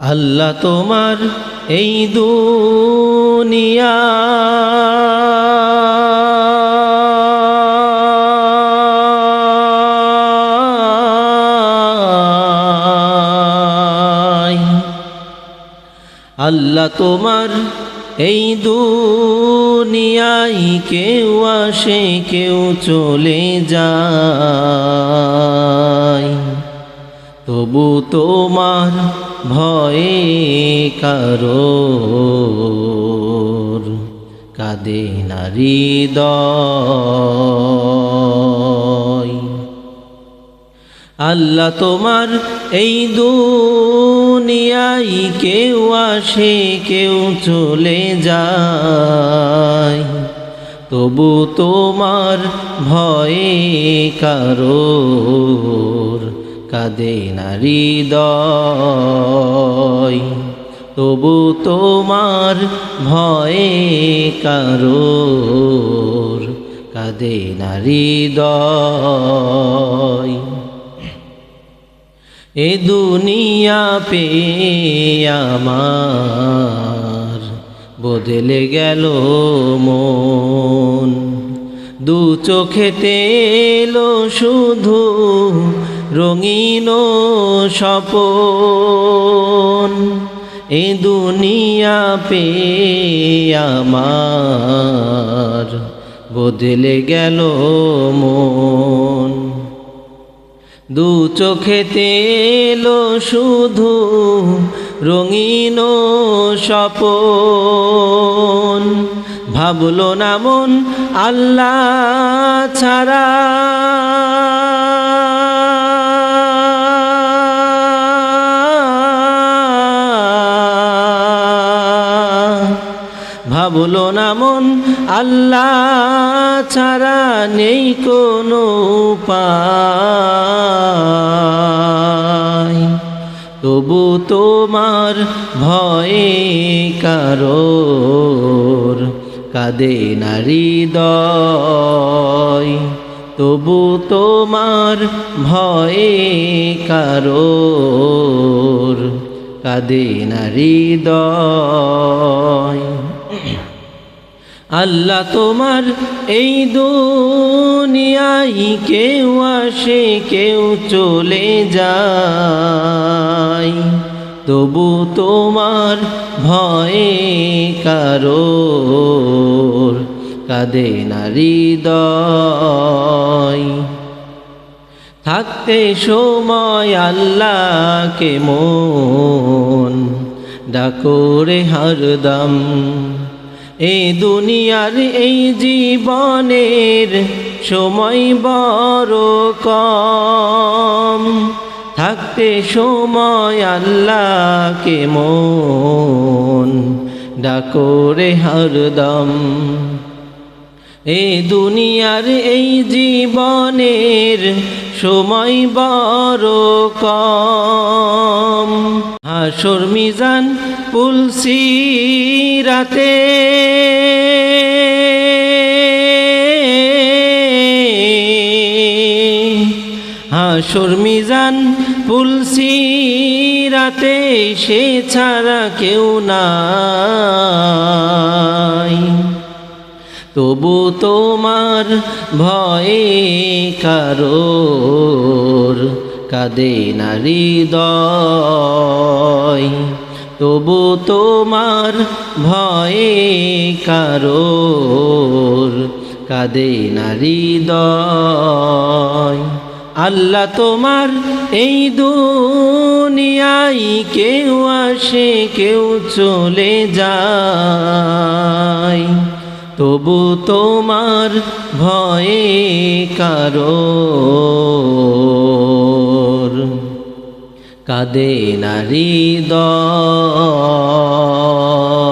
আল্লাহ তোমার এই দুনিয়া। আল্লাহ তোমার এই দুনিয়ায় কেউ আসে, কেউ চলে যায়। তবু তোমার ভয়ে কারও। কাঁদে নারী আল্লাহ তোমার এই দুনিয়ায় কেউ আসে, কেউ চলে যায়। তবু তোমার ভয়ে কারোর। কাঁদে দয় তবু তোমার ভয়ে কারোর কাঁদে দয় এ দুনিয়া পে আমার বদলে গেল মন। দু চোখেতে এলো শুধু রঙিন স্বপন। এ দুনিয়া পে আমার বদলে গেল মন। দু চোখেতে এলো শুধু রঙিন স্বপন। ভাবলো না মন আল্লাহ ছাড়া। ভাবলো না মন আল্লাহ ছাড়া নেই কোনো উপায়। তবু তোমার ভয়ে কারোর কাঁদে নারী দয়। তবু তোমার ভয়ে কারোর কাঁদে নারী দয়। আল্লাহ তোমার এই দুনিয়ায় কেউ আসে, কেউ চলে যায়। তবু তোমার ভয়ে কারোর কাঁদে নারী দয় থাকতে সময় আল্লাহকে মন ডাকরে হরদম। এ দুনিয়ার এই জীবনের সময় বড় কম। থাকতে সময় আল্লাহকে মন। ডাকরে হরদম। এ দুনিয়ার এই জীবনের সময় বড় কম। হাসর মিজান পুলসি রাতে হাসর মিজান পুলসি রাতে সে ছাড়া কেউ নাই। তবু তোমার ভয়ে কারোর কাঁদে নারী দয় তবু তোমার ভয়ে কারোর কাঁদে নারী দয় আল্লাহ তোমার এই দুনিয়ায় কেউ আসে, কেউ চলে যায়। তবু তোমার ভয়ে কারোর কাঁদে নারী দয়